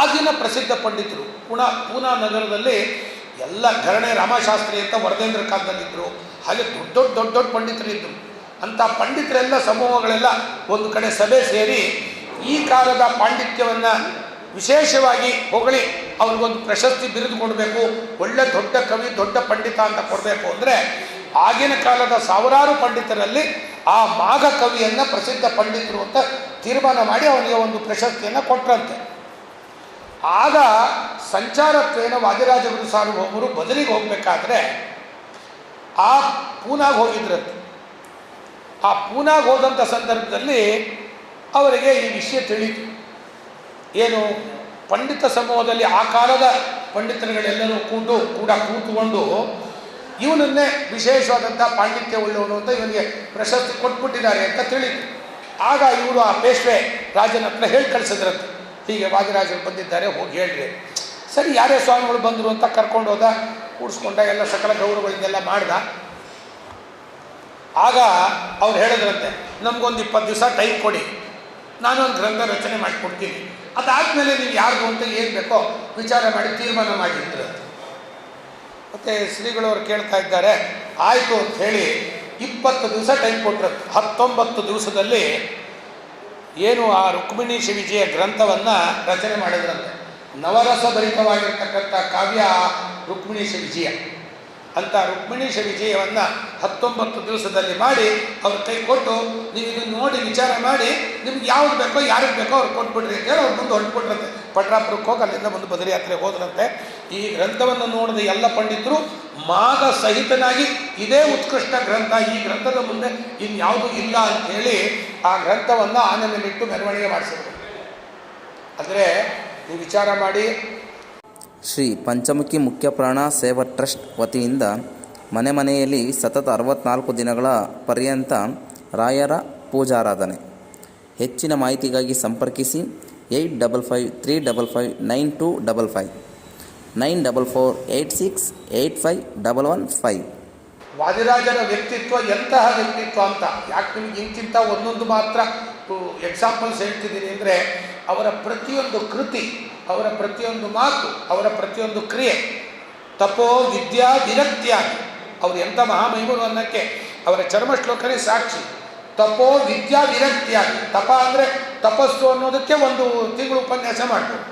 ಆಗಿನ ಪ್ರಸಿದ್ಧ ಪಂಡಿತರು ಪುಣಾ ಪೂನಾ ನಗರದಲ್ಲಿ ಎಲ್ಲ ಘರಣೆ ರಾಮಶಾಸ್ತ್ರಿ ಅಂತ ವರದೇಂದ್ರ ಕಾಲದಲ್ಲಿದ್ದರು ಹಾಗೆ ದೊಡ್ಡ ದೊಡ್ಡ ದೊಡ್ಡ ದೊಡ್ಡ ಪಂಡಿತರಿದ್ದರು ಅಂಥ ಪಂಡಿತರೆಲ್ಲ ಸಮೂಹಗಳೆಲ್ಲ ಒಂದು ಕಡೆ ಸಭೆ ಸೇರಿ ಈ ಕಾಲದ ಪಾಂಡಿತ್ಯವನ್ನು ವಿಶೇಷವಾಗಿ ಹೊಗಳಿ ಅವ್ರಿಗೊಂದು ಪ್ರಶಸ್ತಿ ಬಿರುದು ಕೊಡಬೇಕು, ಒಳ್ಳೆ ದೊಡ್ಡ ಕವಿ, ದೊಡ್ಡ ಪಂಡಿತ ಅಂತ ಕೊಡಬೇಕು ಅಂದರೆ ಆಗಿನ ಕಾಲದ ಸಾವಿರಾರು ಪಂಡಿತರಲ್ಲಿ ಆ ಮಾಘ ಕವಿಯನ್ನು ಪ್ರಸಿದ್ಧ ಪಂಡಿತರು ಅಂತ ತೀರ್ಮಾನ ಮಾಡಿ ಅವನಿಗೆ ಒಂದು ಪ್ರಶಸ್ತಿಯನ್ನು ಕೊಟ್ಟರಂತೆ ಆಗ ಸಂಚಾರತ್ವೇನ ವಾದಿರಾಜ ಗುರು ಸಾರ್ವಭೌಮರು ಬದಲಿಗೆ ಹೋಗಬೇಕಾದ್ರೆ ಆ ಪೂನಾಗೆ ಹೋಗಿದ್ರಂತೆ. ಆ ಪೂನಾಗ ಹೋದಂಥ ಸಂದರ್ಭದಲ್ಲಿ ಅವರಿಗೆ ಈ ವಿಷಯ ತಿಳಿಯಿತು. ಏನು ಪಂಡಿತ ಸಮೂಹದಲ್ಲಿ ಆ ಕಾಲದ ಪಂಡಿತರುಗಳೆಲ್ಲರೂ ಕೂಡು ಕೂಡ ಕೂತುಕೊಂಡು ಇವನನ್ನೇ ವಿಶೇಷವಾದಂಥ ಪಾಂಡಿತ್ಯ ಉಳ್ಳವನು ಅಂತ ಇವನಿಗೆ ಪ್ರಶಸ್ತಿ ಕೊಟ್ಬಿಟ್ಟಿದ್ದಾರೆ ಅಂತ ತಿಳಿತು ಆಗ ಇವರು ಆ ಪೇಶ್ವೆ ರಾಜನ ಹತ್ರ ಹೇಳಿ ಕಳಿಸಿದ್ರಂತೆ ಹೀಗೆ ವಾದಿರಾಜರು ಬಂದಿದ್ದಾರೆ, ಹೋಗಿ ಹೇಳ್ರಿ. ಸರಿ, ಯಾರೇ ಸ್ವಾಮಿಗಳು ಬಂದರು ಅಂತ ಕರ್ಕೊಂಡು ಹೋದ, ಕೂಡಿಸ್ಕೊಂಡ ಎಲ್ಲ ಸಕಲ ಗೌರವಗಳನ್ನೆಲ್ಲ ಮಾಡ್ದ. ಆಗ ಅವ್ರು ಹೇಳಿದ್ರಂತೆ, ನಮಗೊಂದು ಇಪ್ಪತ್ತು ದಿವಸ ಟೈಮ್ ಕೊಡಿ. ನಾನೊಂದು ಗ್ರಂಥ ರಚನೆ ಮಾಡಿಕೊಡ್ತೀನಿ. ಅದಾದಮೇಲೆ ನೀವು ಯಾರಿಗೂ ಅಂತ ಏನು ಬೇಕೋ ವಿಚಾರ ಮಾಡಿ ತೀರ್ಮಾನ ಮಾಡಿದ್ರು ಮತ್ತು ಶ್ರೀಗಳವರು ಕೇಳ್ತಾ ಇದ್ದಾರೆ, ಆಯಿತು ಅಂತ ಹೇಳಿ ಇಪ್ಪತ್ತು ದಿವಸ ಟೈಮ್ ಕೊಟ್ಟರು ಹತ್ತೊಂಬತ್ತು ದಿವಸದಲ್ಲಿ ಏನು ಆ ರುಕ್ಮಿಣೀಶ ವಿಜಯ ಗ್ರಂಥವನ್ನು ರಚನೆ ಮಾಡಿದ್ರಂತೆ. ನವರಸ ಭರಿತವಾಗಿರ್ತಕ್ಕಂಥ ಕಾವ್ಯ ರುಕ್ಮಿಣೀಶ ವಿಜಯ ಅಂತ ರುಕ್ಮಿಣೀಶ ವಿಜಯವನ್ನು ಹತ್ತೊಂಬತ್ತು ದಿವಸದಲ್ಲಿ ಮಾಡಿ ಅವ್ರ ಕೈ ಕೊಟ್ಟು ನೀವು ಇದನ್ನು ನೋಡಿ ವಿಚಾರ ಮಾಡಿ, ನಿಮ್ಗೆ ಯಾವ್ದು ಬೇಕೋ, ಯಾರಿಗೆ ಬೇಕೋ ಅವ್ರು ಕೊಟ್ಬಿಡ್ರಿ ಅಂತ ಹೇಳಿ ಅವ್ರು ಮುಂದೆ ಹೊರಟ್ಬಿಟ್ರಂತೆ. ಪಟ್ರಾಪುರಕ್ಕೆ ಹೋಗಿ ಅಲ್ಲಿಂದ ಒಂದು ಬದರಿ ಯಾತ್ರೆಗೆ ಹೋದ್ರಂತೆ. ಈ ಗ್ರಂಥವನ್ನು ನೋಡಿದ ಎಲ್ಲ ಪಂಡಿತರು ಮಾದ ಸಹಿತನಾಗಿ ಇದೇ ಉತ್ಕೃಷ್ಟ ಗ್ರಂಥ. ಈ ಗ್ರಂಥದ ಮುಂದೆ ಇನ್ಯಾವುದೂ ಇಲ್ಲ ಅಂತ ಹೇಳಿ ಆ ಗ್ರಂಥವನ್ನು ಆನೆ ಬಿಟ್ಟು ಮೆರವಣಿಗೆ ಮಾಡಿಸಿದ್ರು. ಅಂದರೆ ನೀವು ವಿಚಾರ ಮಾಡಿ. ಶ್ರೀ ಪಂಚಮುಖಿ ಮುಖ್ಯ ಪ್ರಾಣ ಸೇವಾ ಟ್ರಸ್ಟ್ ವತಿಯಿಂದ ಮನೆ ಮನೆಯಲ್ಲಿ ಸತತ ಅರವತ್ನಾಲ್ಕು ದಿನಗಳ ಪರ್ಯಂತ ರಾಯರ ಪೂಜಾರಾಧನೆ. ಹೆಚ್ಚಿನ ಮಾಹಿತಿಗಾಗಿ ಸಂಪರ್ಕಿಸಿ. Eight double five three double five nine two double five. Nine double four eight six eight five double one five. ವಾದಿರಾಜರ ವ್ಯಕ್ತಿತ್ವ ಎಂತಹ ವ್ಯಕ್ತಿತ್ವ ಅಂತ? ಯಾಕೆ ನಿಮ್ಗೆ ಇಂತಿಂತ ಒಂದೊಂದು ಮಾತ್ರ ಎಕ್ಸಾಂಪಲ್ಸ್ ಹೇಳ್ತಿದ್ದೀನಿ ಅಂದರೆ, ಅವರ ಪ್ರತಿಯೊಂದು ಕೃತಿ, ಅವರ ಪ್ರತಿಯೊಂದು ಮಾತು, ಅವರ ಪ್ರತಿಯೊಂದು ಕ್ರಿಯೆ, ತಪೋ ವಿದ್ಯಾ ವಿರಕ್ತಿಯಾಗಿ. ಅವರು ಎಂಥ ಮಹಾಮಹಿಮರು ಅನ್ನೋಕ್ಕೆ ಅವರ ಚರ್ಮ ಶ್ಲೋಕನೇ ಸಾಕ್ಷಿ. ತಪೋ ವಿದ್ಯಾ ವಿರಕ್ತಿಯಾಗಿ. ತಪ ಅಂದರೆ ತಪಸ್ಸು ಅನ್ನೋದಕ್ಕೆ ಒಂದು ತಿಂಗಳು ಉಪನ್ಯಾಸ ಮಾಡ್ಬೋದು.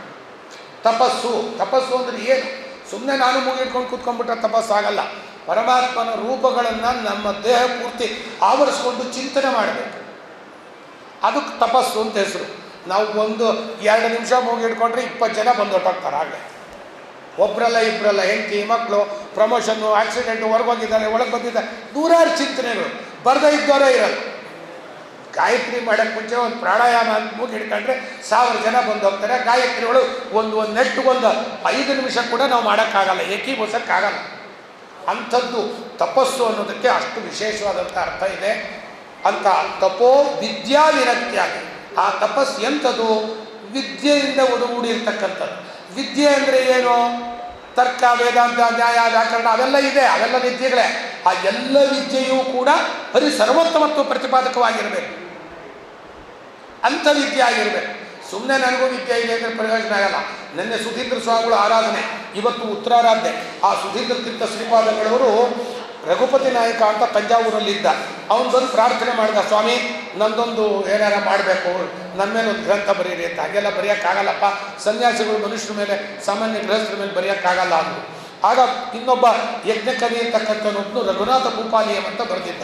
ತಪಸ್ಸು ತಪಸ್ಸು ಅಂದರೆ ಏನು? ಸುಮ್ಮನೆ ನಾನು ಮುಗಿಟ್ಕೊಂಡು ಕೂತ್ಕೊಂಡ್ಬಿಟ್ರೆ ತಪಸ್ಸಾಗಲ್ಲ ಪರಮಾತ್ಮನ ರೂಪಗಳನ್ನು ನಮ್ಮ ದೇಹ ಪೂರ್ತಿ ಆವರಿಸ್ಕೊಂಡು ಚಿಂತನೆ ಮಾಡಬೇಕು. ಅದಕ್ಕೆ ತಪಸ್ಸು ಅಂತ ಹೆಸರು. ನಾವು ಒಂದು ಎರಡು ನಿಮಿಷ ಮುಗಿಟ್ಕೊಂಡ್ರೆ ಇಪ್ಪತ್ತು ಜನ ಬಂದು ಹೊಟ್ಟೋಗ್ತಾರೆ ಹಾಗೆ. ಒಬ್ಬರಲ್ಲ ಇಬ್ಬರಲ್ಲ ಹೆಂಡತಿ ಮಕ್ಕಳು ಪ್ರಮೋಷನ್ನು ಆಕ್ಸಿಡೆಂಟು ಹೊರಗೋಗಿದ್ದಾರೆ ಒಳಗೆ ಬಂದಿದ್ದಾರೆ. ನೂರಾರು ಚಿಂತನೆಗಳು. ಬರ್ದೇ ಇದ್ದವರೇ ಇರಲ್ಲ. ಗಾಯತ್ರಿ ಮಾಡೋಕ್ಕೆ ಮುಂಚೆ ಒಂದು ಪ್ರಾಣಾಯಾಮ ಅಂತ ಮೂಗಿ ಹಿಡ್ಕೊಂಡ್ರೆ ಸಾವಿರ ಜನ ಬಂದು ಹೋಗ್ತಾರೆ. ಗಾಯತ್ರಿಗಳು ಒಂದು ಒಂದು ನೆಟ್ಟಿಗೊಂದು ಐದು ನಿಮಿಷ ಕೂಡ ನಾವು ಮಾಡೋಕ್ಕಾಗಲ್ಲ. ಏಕೀಭೂಸಕ್ಕಾಗಲ್ಲ ಅಂಥದ್ದು ತಪಸ್ಸು ಅನ್ನೋದಕ್ಕೆ ಅಷ್ಟು ವಿಶೇಷವಾದಂಥ ಅರ್ಥ ಇದೆ. ಅಂತ ತಪೋ ವಿದ್ಯಾ ವಿರಕ್ತಿಯಾಗಿ ಆ ತಪಸ್ಸು ಎಂಥದ್ದು ವಿದ್ಯೆಯಿಂದ ಒಡಗೂಡಿರ್ತಕ್ಕಂಥದ್ದು. ವಿದ್ಯೆ ಅಂದರೆ ಏನು? ತರ್ಕ, ವೇದಾಂತ, ನ್ಯಾಯ, ವ್ಯಾಕರಣ ಅವೆಲ್ಲ ಇದೆ. ಅವೆಲ್ಲ ವಿದ್ಯೆಗಳೇ. ಆ ಎಲ್ಲ ವಿದ್ಯೆಯೂ ಕೂಡ ಬರೀ ಸರ್ವೋತ್ತಮತ್ವ ಪ್ರತಿಪಾದಕವಾಗಿರಬೇಕು. ಅಂಥ ವಿದ್ಯೆ ಆಗಿರಬೇಕು. ಸುಮ್ಮನೆ ನನಗೂ ವಿದ್ಯೆ ಇದೆ ಅಂದರೆ ಪ್ರಯೋಜನ ಆಗಲ್ಲ. ನಿನ್ನೆ ಸುಧೀಂದ್ರ ಸ್ವಾಮಿಗಳು ಆರಾಧನೆ, ಇವತ್ತು ಉತ್ತರಾರಾಧನೆ. ಆ ಸುಧೀಂದ್ರ ತೀರ್ಥ ಶ್ರೀಪಾದಗಳವರು ರಘುಪತಿ ನಾಯಕ ಅಂತ ತಂಜಾವೂರಲ್ಲಿದ್ದ. ಅವನು ಬಂದು ಪ್ರಾರ್ಥನೆ ಮಾಡಿದ, ಸ್ವಾಮಿ, ನಂದೊಂದು ಏನಾರ ಮಾಡಬೇಕು. ನನ್ನ ಮೇಲೆ ಗ್ರಂಥ ಬರೀರಿ ಅಂತ. ಹಾಗೆಲ್ಲ ಬರೆಯೋಕ್ಕಾಗಲ್ಲಪ್ಪ ಸನ್ಯಾಸಿಗಳು ಮನುಷ್ಯರ ಮೇಲೆ, ಸಾಮಾನ್ಯ ಗೃಹಸ್ಥರ ಮೇಲೆ ಬರೆಯೋಕ್ಕಾಗಲ್ಲ ಅಂದರು. ಆಗ ಇನ್ನೊಬ್ಬ ಯಜ್ಞಕವಿ ಅಂತಕ್ಕಂಥವನೊಬ್ಬನು ರಘುನಾಥ ಭೂಪಾಲಿಯಂ ಅಂತ ಬರೆದಿದ್ದ.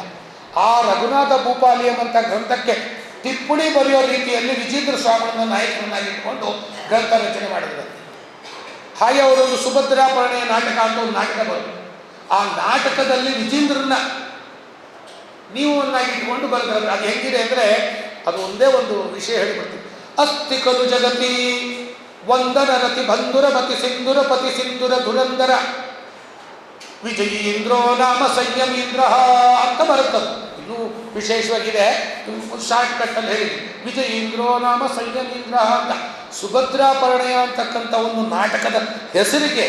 ಆ ರಘುನಾಥ ಭೂಪಾಲಿಯಂ ಅಂತ ಗ್ರಂಥಕ್ಕೆ ಟಿಪ್ಪಣಿ ಬರೆಯೋ ರೀತಿಯಲ್ಲಿ ವಿಜೇಂದ್ರ ಸ್ವಾಮಿಗಳನ್ನ ನಾಯಕರನ್ನಾಗಿ ಇಟ್ಕೊಂಡು ಗ್ರಂಥ ರಚನೆ ಮಾಡಿದ್ರು. ಹಾಗೆ ಅವರೊಂದು ಸುಭದ್ರಾಪರಣೆಯ ನಾಟಕ ಅಂತ ಒಂದು ನಾಟಕ ಬರುತ್ತೆ. ಆ ನಾಟಕದಲ್ಲಿ ವಿಜೇಂದ್ರನ ನೀವು ಒಂದಾಗಿ ಇಟ್ಕೊಂಡು ಬರೆದ್ರೆ ಅದು ಹೆಂಗಿದೆ ಅಂದರೆ ಅದು ಒಂದೇ ಒಂದು ವಿಷಯ ಹೇಳಿಬಿಡ್ತೀವಿ ಅಸ್ತಿ ಕಲು ಜಗತಿ, ವಂದನ ರತಿ ಬಂಧುರ ಮತಿ ಸಿಂಧುರ ಪತಿ ಸಿಂಧುರ ಧುರಂಧರ. ವಿಜಯೀಂದ್ರೋ ನಾಮ ಸಂಯಮೀಂದ್ರ ಅಂತ ಬರುತ್ತದು. ವಿಶೇಷವಾಗಿದೆ. ಶಾರ್ಟ್ ಕಟ್ಟಲ್ಲಿ ಹೇಳಿದ್ವಿ ವಿಜಯೀಂದ್ರೋ ನಾಮ ಸಂಯಮೀಂದ್ರ ಅಂತ. ಸುಭದ್ರಾ ಪರಿಣಯ ಅಂತಕ್ಕಂಥ ಒಂದು ನಾಟಕದ ಹೆಸರಿಗೆ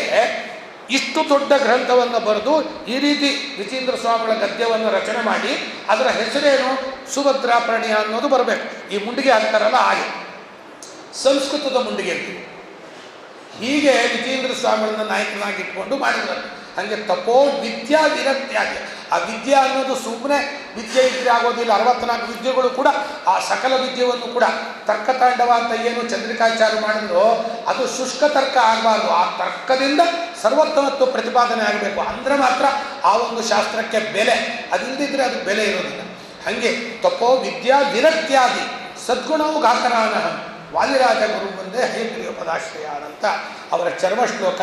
ಇಷ್ಟು ದೊಡ್ಡ ಗ್ರಂಥವನ್ನು ಬರೆದು ಈ ರೀತಿ ವಿಜೇಂದ್ರ ಸ್ವಾಮಿಗಳ ಗದ್ಯವನ್ನು ರಚನೆ ಮಾಡಿ, ಅದರ ಹೆಸರೇನು? ಸುಭದ್ರಾ ಪರಿಣಯ ಅನ್ನೋದು ಬರಬೇಕು. ಈ ಮುಂಡಿಗೆ ಅಂತಾರಲ್ಲ ಹಾಗೆ ಸಂಸ್ಕೃತದ ಮುಂಡಿಗೆ ಅಂತೀವಿ ಹೀಗೆ ವಿಜೇಂದ್ರ ಸ್ವಾಮಿಗಳನ್ನ ನಾಯಕನಾಗಿಟ್ಕೊಂಡು ಮಾಡಿದ್ರು ಹಾಗೆ ತಪೋ ವಿದ್ಯಾ ವಿರಕ್ತಿಯಾಗಿ. ಆ ವಿದ್ಯೆ ಅನ್ನೋದು ಸುಮ್ಮನೆ ವಿದ್ಯೆ ಇದ್ರೆ ಆಗೋದಿಲ್ಲ. ಅರವತ್ನಾಲ್ಕು ವಿದ್ಯೆಗಳು ಕೂಡ ಆ ಸಕಲ ವಿದ್ಯೆಯನ್ನು ಕೂಡ ತರ್ಕತಾಂಡವ ಅಂತ ಏನು ಚಂದ್ರಿಕಾಚಾರ ಮಾಡಿದ್ರು, ಅದು ಶುಷ್ಕ ತರ್ಕ ಆಗಬಾರ್ದು. ಆ ತರ್ಕದಿಂದ ಸರ್ವೋತ್ತಮತ್ವ ಪ್ರತಿಪಾದನೆ ಆಗಬೇಕು. ಅಂದರೆ ಮಾತ್ರ ಆ ಒಂದು ಶಾಸ್ತ್ರಕ್ಕೆ ಬೆಲೆ. ಅದಿಲ್ಲದಿದ್ದರೆ ಅದು ಬೆಲೆ ಇರೋದಿಲ್ಲ. ಹಾಗೆ ತಪೋ ವಿದ್ಯಾ ವಿರಕ್ತಿಯಾದಿ ಸದ್ಗುಣವು ಘಾತರಾನ. ವಾಲಿರಾಜ ಗುರು ಮುಂದೆ ಹೇಗ್ರಿಯ ಪದಾಶ್ರಯ ಅಂತ ಅವರ ಚರ್ಮ ಶ್ಲೋಕ,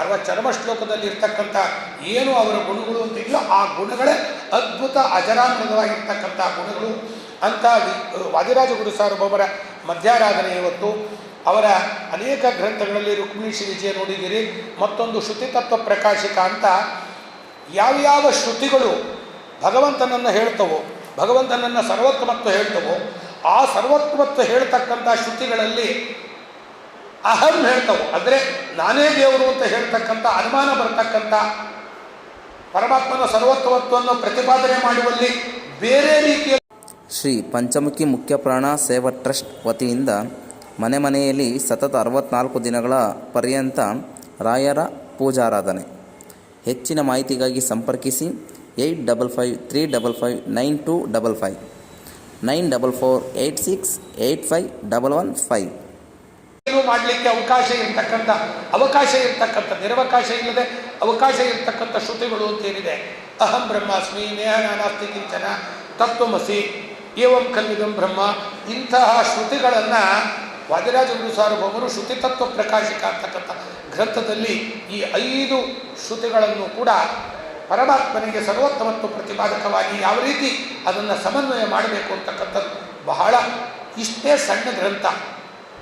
ಅವರ ಚರ್ಮ ಶ್ಲೋಕದಲ್ಲಿ ಇರ್ತಕ್ಕಂಥ ಏನು ಅವರ ಗುಣಗಳು ಅಂತ ಅಂತಿದೆಯೋ ಆ ಗುಣಗಳೇ ಅದ್ಭುತ ಅಜರಾಮೃತವಾಗಿರ್ತಕ್ಕಂಥ ಗುಣಗಳು. ಅಂತ ವಾದಿರಾಜ ಗುರು ಸಾರ್ವಭೌಮರ ಮಧ್ಯಾರಾಧನೆ ಇವತ್ತು. ಅವರ ಅನೇಕ ಗ್ರಂಥಗಳಲ್ಲಿ ರುಕ್ಮಿಣಿ ಶ್ರೀ ವಿಜಯ ನೋಡಿದ್ದೀರಿ. ಮತ್ತೊಂದು ಶ್ರುತಿ ತತ್ವ ಪ್ರಕಾಶಿಕ ಅಂತ ಯಾವ್ಯಾವ ಶ್ರುತಿಗಳು ಭಗವಂತನನ್ನು ಹೇಳ್ತವೋ, ಭಗವಂತನನ್ನು ಸರ್ವೋತ್ತಮತ್ವ ಹೇಳ್ತವೋ ಆ ಸರ್ವತ್ವತ್ವ ಹೇಳ್ತಕ್ಕಂಥ ಶ್ರುತಿಗಳಲ್ಲಿ ಅಹಂ ಹೇಳ್ತವು. ಅಂದರೆ ನಾನೇ ದೇವರು ಅಂತ ಹೇಳ್ತಕ್ಕಂಥ, ಅನುಮಾನ ಬರ್ತಕ್ಕಂಥ ಪರಮಾತ್ಮನ ಸರ್ವತ್ವತ್ವವನ್ನು ಪ್ರತಿಪಾದನೆ ಮಾಡುವಲ್ಲಿ ಬೇರೆ ರೀತಿಯ ಶ್ರೀ ಪಂಚಮುಖಿ ಮುಖ್ಯ ಪ್ರಾಣ ಸೇವಾ ಟ್ರಸ್ಟ್ ವತಿಯಿಂದ ಮನೆ ಮನೆಯಲ್ಲಿ ಸತತ ಅರವತ್ನಾಲ್ಕು ದಿನಗಳ ಪರ್ಯಂತ ರಾಯರ ಪೂಜಾರಾಧನೆ. ಹೆಚ್ಚಿನ ಮಾಹಿತಿಗಾಗಿ ಸಂಪರ್ಕಿಸಿ, eight double five three double five nine two double five. Nine double four eight six eight five double one five. ಏನು ಮಾಡಲಿಕ್ಕೆ ಅವಕಾಶ ಇರತಕ್ಕಂಥ, ಅವಕಾಶ ಇರ್ತಕ್ಕಂಥ, ನಿರವಕಾಶ ಇಲ್ಲದೆ ಅವಕಾಶ ಇರ್ತಕ್ಕಂಥ ಶ್ರುತಿಗಳು ಅಂತೇನಿದೆ ಅಹಂ ಬ್ರಹ್ಮಾಸ್ಮಿ, ನೇಹ ನಾನಾಸ್ತಿ ಕಿಂಚನ, ತತ್ವಮಸಿ, ಏವಂ ಕಲ್ಲಿದಂ ಬ್ರಹ್ಮ, ಇಂತಹ ಶ್ರುತಿಗಳನ್ನು ವಾದಿರಾಜ ಗುರು ಸಾರ್ವಭೌಮರು ಶ್ರುತಿ ತತ್ವ ಪ್ರಕಾಶಿಕ ಅಂತಕ್ಕಂಥ ಗ್ರಂಥದಲ್ಲಿ ಈ ಐದು ಶ್ರುತಿಗಳನ್ನು ಕೂಡ ಪರಮಾತ್ಮನಿಗೆ ಸರ್ವೋತ್ತಮತ್ವ ಪ್ರತಿಪಾದಕವಾಗಿ ಯಾವ ರೀತಿ ಅದನ್ನು ಸಮನ್ವಯ ಮಾಡಬೇಕು ಅಂತಕ್ಕಂಥದ್ದು ಬಹಳ ಇಷ್ಟೇ ಸಣ್ಣ ಗ್ರಂಥ.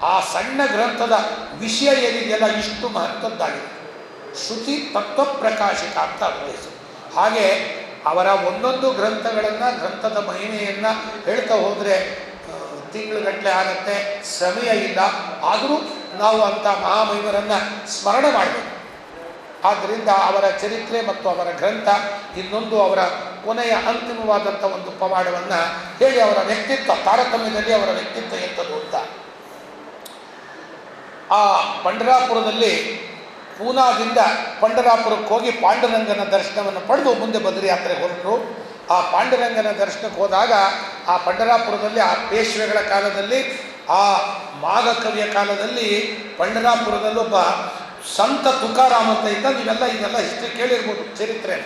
ಆ ಸಣ್ಣ ಗ್ರಂಥದ ವಿಷಯ ಏನಿದೆಯಲ್ಲ ಇಷ್ಟು ಮಹತ್ವದ್ದಾಗಿದೆ. ಶ್ರುತಿ ತತ್ವ ಪ್ರಕಾಶಿತ ಅಂತ ಅನ್ವಯಿಸು ಹಾಗೆ ಅವರ ಒಂದೊಂದು ಗ್ರಂಥಗಳನ್ನು, ಗ್ರಂಥದ ಮಹಿಮೆಯನ್ನು ಹೇಳ್ತಾ ಹೋದರೆ ತಿಂಗಳುಗಟ್ಟಲೆ ಆಗುತ್ತೆ, ಸಮಯ ಇಲ್ಲ. ಆದರೂ ನಾವು ಅಂಥ ಮಹಾಮಹಿಮರನ್ನು ಸ್ಮರಣೆ ಮಾಡಬೇಕು. ಆದ್ದರಿಂದ ಅವರ ಚರಿತ್ರೆ ಮತ್ತು ಅವರ ಗ್ರಂಥ ಇನ್ನೊಂದು ಅವರ ಕೊನೆಯ ಅಂತಿಮವಾದಂಥ ಒಂದು ಪವಾಡವನ್ನು ಹೇಳಿ ಅವರ ವ್ಯಕ್ತಿತ್ವ, ತಾರತಮ್ಯದಲ್ಲಿ ಅವರ ವ್ಯಕ್ತಿತ್ವ ಎಂಥದ್ದು ಅಂತ. ಆ ಪಂಡರಾಪುರದಲ್ಲಿ ಪೂನಾದಿಂದ ಪಂಡರಾಪುರಕ್ಕೆ ಹೋಗಿ ಪಾಂಡುರಂಗನ ದರ್ಶನವನ್ನು ಪಡೆದು ಮುಂದೆ ಬದ್ರಿ ಯಾತ್ರೆ ಹೊರಟರು. ಆ ಪಾಂಡುರಂಗನ ದರ್ಶನಕ್ಕೆ ಹೋದಾಗ ಆ ಪಂಡರಾಪುರದಲ್ಲಿ ಆ ಪೇಶ್ವೆಗಳ ಕಾಲದಲ್ಲಿ, ಆ ಮಾಘ ಕವಿಯ ಕಾಲದಲ್ಲಿ ಪಂಡರಾಪುರದಲ್ಲಿ ಒಬ್ಬ ಸಂತ ತುಕಾರಾಮ ಅಂತ ಇದ್ದ, ನೀವೆಲ್ಲ ಇದೆಲ್ಲ ಹಿಸ್ಟ್ರಿ ಕೇಳಿರ್ಬೋದು, ಚರಿತ್ರೆ.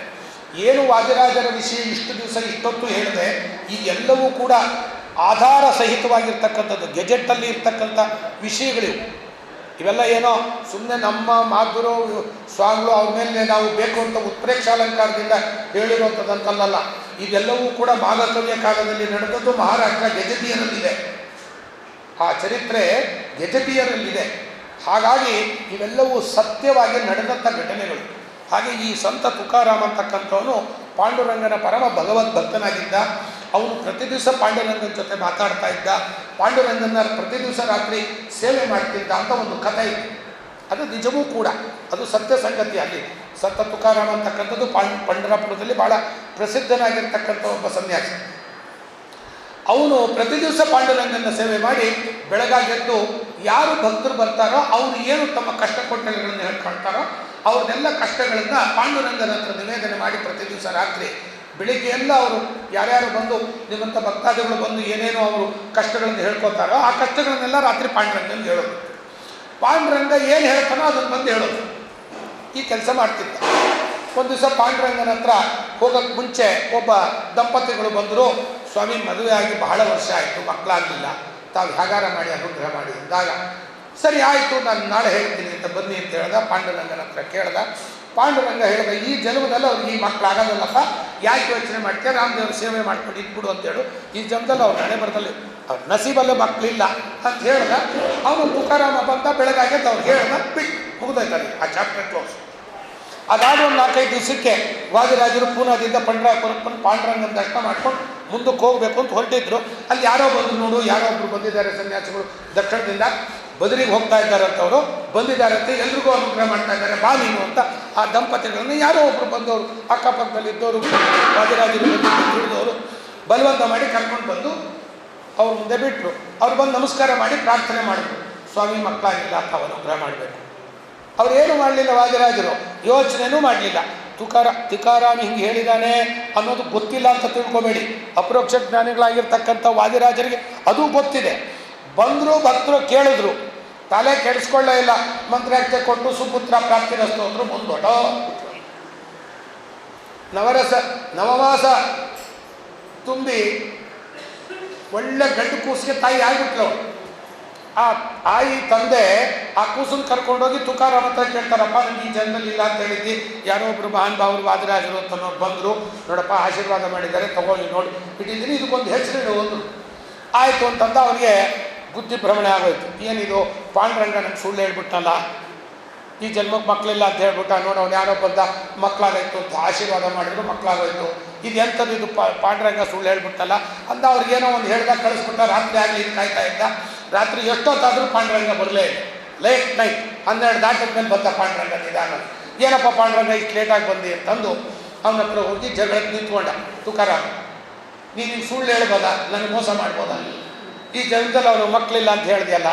ಏನು ವಾದಿರಾಜರ ವಿಷಯ ಇಷ್ಟು ದಿವಸ ಇಷ್ಟೊತ್ತು ಹೇಳಿದೆ ಇದೆಲ್ಲವೂ ಕೂಡ ಆಧಾರ ಸಹಿತವಾಗಿರ್ತಕ್ಕಂಥದ್ದು, ಗೆಜೆಟ್ಟಲ್ಲಿ ಇರ್ತಕ್ಕಂಥ ವಿಷಯಗಳಿವು. ಇವೆಲ್ಲ ಏನೋ ಸುಮ್ಮನೆ ನಮ್ಮ ಮಾತುರು, ಸ್ವಾಮಿಗಳು, ಅವ್ರ ಮೇಲೆ ನಾವು ಬೇಕು ಅಂತ ಉತ್ಪ್ರೇಕ್ಷಾಲಂಕಾರದಿಂದ ಹೇಳಿರುವಂಥದ್ದಂತಲ್ಲ ಇದೆಲ್ಲವೂ ಕೂಡ ಮಾಘಕವಿಯ ಕಾಲದಲ್ಲಿ ನಡೆದದ್ದು ಮಹಾರಾಷ್ಟ್ರ ಗೆಜತಿಯರಲ್ಲಿದೆ ಆ ಚರಿತ್ರೆ ಗೆಜತಿಯರಲ್ಲಿದೆ ಹಾಗಾಗಿ ಇವೆಲ್ಲವೂ ಸತ್ಯವಾಗಿ ನಡೆದಂಥ ಘಟನೆಗಳು. ಹಾಗೆ ಈ ಸಂತ ತುಕಾರಾಮ್ ಅಂತಕ್ಕಂಥವನು ಪಾಂಡುರಂಗನ ಪರಮ ಭಗವದ್ ಭಕ್ತನಾಗಿದ್ದ. ಅವನು ಪ್ರತಿ ದಿವಸ ಪಾಂಡುರಂಗನ ಜೊತೆ ಮಾತಾಡ್ತಾ ಇದ್ದ. ಪಾಂಡುರಂಗನ ಪ್ರತಿ ದಿವಸ ರಾತ್ರಿ ಸೇವೆ ಮಾಡ್ತಿದ್ದ ಅಂತ ಒಂದು ಕಥೆ ಇದೆ. ಅದು ನಿಜವೂ ಕೂಡ, ಅದು ಸತ್ಯ ಸಂಗತಿ ಅಲ್ಲಿ. ಸಂತ ತುಕಾರಾಮ್ ಅಂತಕ್ಕಂಥದ್ದು ಪಾಂಡ್ ಪಂಡರಾಪುರದಲ್ಲಿ ಭಾಳ ಪ್ರಸಿದ್ಧನಾಗಿರ್ತಕ್ಕಂಥ ಒಬ್ಬ ಸನ್ಯಾಸಿ. ಅವನು ಪ್ರತಿ ದಿವಸ ಪಾಂಡುರಂಗನ ಸೇವೆ ಮಾಡಿ ಬೆಳಗಾಗೆದ್ದು ಯಾರು ಭಕ್ತರು ಬರ್ತಾರೋ ಅವರು ಏನು ತಮ್ಮ ಕಷ್ಟ ಕೊಟ್ಟಗಳನ್ನು ಹೇಳ್ಕೊಳ್ತಾರೋ ಅವ್ರನ್ನೆಲ್ಲ ಕಷ್ಟಗಳನ್ನು ಪಾಂಡುರಂಗನ ಹತ್ರ ನಿವೇದನೆ ಮಾಡಿ ಪ್ರತಿ ದಿವಸ ರಾತ್ರಿ ಬೆಳಿಗ್ಗೆ ಎಲ್ಲ ಅವರು ಯಾರ್ಯಾರು ಬಂದು ನಿಮ್ಮಂಥ ಭಕ್ತಾದಿಗಳು ಬಂದು ಏನೇನೋ ಅವರು ಕಷ್ಟಗಳನ್ನು ಹೇಳ್ಕೊತಾರೋ ಆ ಕಷ್ಟಗಳನ್ನೆಲ್ಲ ರಾತ್ರಿ ಪಾಂಡುರಂಗನಿಗೆ ಹೇಳೋದು. ಪಾಂಡುರಂಗ ಏನು ಹೇಳ್ತಾನೋ ಅದನ್ನು ಬಂದು ಹೇಳೋದು. ಈ ಕೆಲಸ ಮಾಡ್ತಿದ್ದ. ಒಂದು ದಿವಸ ಪಾಂಡುರಂಗನ ಹತ್ರ ಹೋಗೋಕ್ಕೆ ಮುಂಚೆ ಒಬ್ಬ ದಂಪತಿಗಳು ಬಂದರು, ಸ್ವಾಮಿ, ಮದುವೆ ಆಗಿ ಬಹಳ ವರ್ಷ ಆಯಿತು ಮಕ್ಕಳಾಗಲಿಲ್ಲ ತಾವು ಹ್ಯಾಗಾರ ಮಾಡಿ, ಅನುಗ್ರಹ ಮಾಡಿ ಅಂದಾಗ, ಸರಿ ಆಯಿತು, ನಾನು ನಾಳೆ ಹೇಳ್ತೀನಿ ಅಂತ ಬನ್ನಿ ಅಂತ ಹೇಳ್ದ, ಪಾಂಡುರಂಗನ ಹತ್ರ ಕೇಳ್ದ. ಪಾಂಡುರಂಗ ಹೇಳ್ದ, ಈ ಜನ್ಮದಲ್ಲಿ ಅವ್ರಿಗೆ ಈ ಮಕ್ಕಳಾಗೋದಲ್ಲಪ್ಪ ಯಾಕೆ ಯೋಚನೆ ಮಾಡ್ತೀಯ? ರಾಮದೇವ್ರ ಸೇವೆ ಮಾಡ್ಕೊಂಡು ಇಟ್ಬಿಡು ಅಂತೇಳು ಈ ಜನ್ಮದಲ್ಲಿ ಅವ್ರ ಹಣೆ ಬರ್ತಲ್ಲಿ ಅವ್ರ ನಸೀಬಲ್ಲೇ ಮಕ್ಕಳಿಲ್ಲ ಅಂತ ಹೇಳ್ದ. ಅವನು ತುಕಾರಾಮ ಬಂದ ಅಂತ ಅವ್ರು ಹೇಳ್ದ ಬಿಟ್ಟು ಮುಗಿದೋಯ್ತಾರೆ ಆ ಚಾಪ್ಟರ್ ಕ್ಲೋಸ್ ಅದಾದ ಒಂದು ನಾಲ್ಕೈದು ದಿವಸಕ್ಕೆ ವಾದಿರಾಜರು ಪೂನಾದಿಂದ ಪಂಡ್ರಾಪುರಕ್ಕೆ ಬಂದು ಪಾಂಡುರಂಗನ ದರ್ಶನ ಮಾಡ್ಕೊಂಡು ಮುಂದಕ್ಕೆ ಹೋಗಬೇಕು ಅಂತ ಹೊರಟಿದ್ರು ಅಲ್ಲಿ ಯಾರೋ ಬಂದು ನೋಡು, ಯಾರೋ ಒಬ್ರು ಬಂದಿದ್ದಾರೆ ಸನ್ಯಾಸಿಗಳು. ದಕ್ಷಿಣದಿಂದ ಬದರಿಗೆ ಹೋಗ್ತಾ ಇದ್ದಾರೆ ಅಂತವರು ಬಂದಿದ್ದಾರೆ ಅಂತ ಎಲ್ರಿಗೂ ಅನುಗ್ರಹ ಮಾಡ್ತಾ ಇದ್ದಾರೆ. ಬಾ ನೀನು ಅಂತ ಆ ದಂಪತಿಗಳನ್ನು ಯಾರೋ ಒಬ್ರು ಬಂದವರು, ಅಕ್ಕಪಕ್ಕದಲ್ಲಿ ಇದ್ದವರು, ರಾಜರಾಜರು ತಿಳಿದವರು, ಬಲವಂತ ಮಾಡಿ ಕರ್ಕೊಂಡು ಬಂದು ಅವ್ರ ಮುಂದೆ ಬಿಟ್ಟರು ಅವ್ರು ಬಂದು ನಮಸ್ಕಾರ ಮಾಡಿ ಪ್ರಾರ್ಥನೆ ಮಾಡಿದ್ರು. ಸ್ವಾಮಿ, ಮಕ್ಕಳಾಗಿಲ್ಲ ಅವನು ಅನುಗ್ರಹ ಮಾಡಬೇಕು. ಅವ್ರು ಏನು ಮಾಡಲಿಲ್ಲ ವಾದಿರಾಜರು ಯೋಚನೆನೂ ಮಾಡಲಿಲ್ಲ. ತುಕಾರ ತಿಕಾರಾಮಿ ಹಿಂಗೆ ಹೇಳಿದಾನೆ ಅನ್ನೋದು ಗೊತ್ತಿಲ್ಲ ಅಂತ ತಿಳ್ಕೊಬೇಡಿ. ಅಪರೋಕ್ಷ ಜ್ಞಾನಿಗಳಾಗಿರ್ತಕ್ಕಂಥ ವಾದಿರಾಜರಿಗೆ ಅದು ಗೊತ್ತಿದೆ. ಬಂದರು ಭಕ್ತರು ಕೇಳಿದ್ರು, ತಲೆ ಕೆಡಿಸ್ಕೊಳ್ಳೇ ಇಲ್ಲ ಮಂತ್ರಾಕ್ಷೆ ಕೊಟ್ಟು ಸುಪುತ್ರ ಪ್ರಾಪ್ತಿರಸ್ತು ಅಂದ್ರು ಮುಂದೊಟೋ. ನವರಸ ನವಮಾಸ ತುಂಬಿ ಒಳ್ಳೆ ಗಂಡು ಕೂಸಿಗೆ ತಾಯಿ ಆಗಿಬಿಟ್ಲು. ಅವ್ಳು. ಆ ತಾಯಿ ತಂದೆ ಆ ಕೂಸನ್ನು ಕರ್ಕೊಂಡೋಗಿ ತುಕಾರಾಮ್ ಹತ್ರ ಕೇಳ್ತಾರಪ್ಪ ನನಗೆ ಈ ಜನ್ಮದಲ್ಲಿ ಇಲ್ಲ ಅಂತ ಹೇಳಿದ್ದಿ. ಯಾರೋ ಒಬ್ರು ಮಹಾನ್ ಭಾವರು ವಾದರಾಜರು ಅಂತ ಅನ್ನೋರು ಬಂದರು. ನೋಡಪ್ಪ, ಆಶೀರ್ವಾದ ಮಾಡಿದ್ದಾರೆ. ತಗೊಂಡು ನೋಡಿ. ಇಟ್ಟಿದ್ದೀನಿ ಇದಕ್ಕೊಂದು ಹೆಸರಿಡು ಒಂದು. ಆಯಿತು ಅಂತಂದ ಅವನಿಗೆ ಬುದ್ಧಿ ಭ್ರಮಣೆ ಆಗೋಯ್ತು. ಏನಿದು? ಪಾಂಡುರಂಗ ಸುಳ್ಳು ಹೇಳ್ಬಿಟ್ಟಲ್ಲ ಈ ಜನ್ಮಕ್ಕೆ ಮಕ್ಕಳಿಲ್ಲ ಅಂತ ಹೇಳ್ಬಿಟ್ಟ. ನೋಡಿ, ಅವ್ನು ಯಾರೋ ಬಂದ ಮಕ್ಕಳಾಗೋಯ್ತು ಅಂತ ಆಶೀರ್ವಾದ ಮಾಡಿದ್ರು ಮಕ್ಕಳಾಗೋಯ್ತು ಇದು ಎಂಥದ್ದು? ಇದು ಪಾಂಡ್ರಂಗ ಸುಳ್ಳು ಹೇಳ್ಬಿಟ್ಟಲ್ಲ. ಅಂದ ಅವ್ರಿಗೇನೋ ಒಂದು ಹೇಳ್ದಾಗ ಕಳಿಸ್ಬಿಟ್ಟ, ರಾತ್ರಿ ಆಗಲಿ ಕಾಯ್ತಾ ಇದ್ದ. ರಾತ್ರಿ ಎಷ್ಟೊತ್ತಾದರೂ ಪಾಂಡ್ರಂಗ ಬರಲೇ ಲೇಟ್ ನೈಟ್ ಹನ್ನೆರಡು ಮೇಲೆ ಬಂದ ಪಾಂಡ್ರಂಗ ನಿಧಾನ. ಏನಪ್ಪ ಪಾಂಡ್ರಂಗ ಇಷ್ಟು ಲೇಟಾಗಿ ಬಂದಿ ಅಂತಂದು ಅವನ ಹತ್ರ ಹೋಗಿ ಜಗಳಕ್ಕೆ ನಿಂತ್ಕೊಂಡ. ತುಕಾರಾಮ್, ನೀನು ಸುಳ್ಳು ಹೇಳ್ಬೋದ? ನನಗೆ ಮೋಸ ಮಾಡ್ಬೋದ? ಈ ಜಗದಲ್ಲಿ ಅವರು ಮಕ್ಕಳಿಲ್ಲ ಅಂತ ಹೇಳಿದೆಯಲ್ಲ?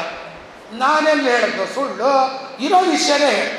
ನಾನೇನು ಹೇಳಿದ್ದು ಸುಳ್ಳು? ಇರೋ ವಿಷಯನೇ ಹೇಳಿ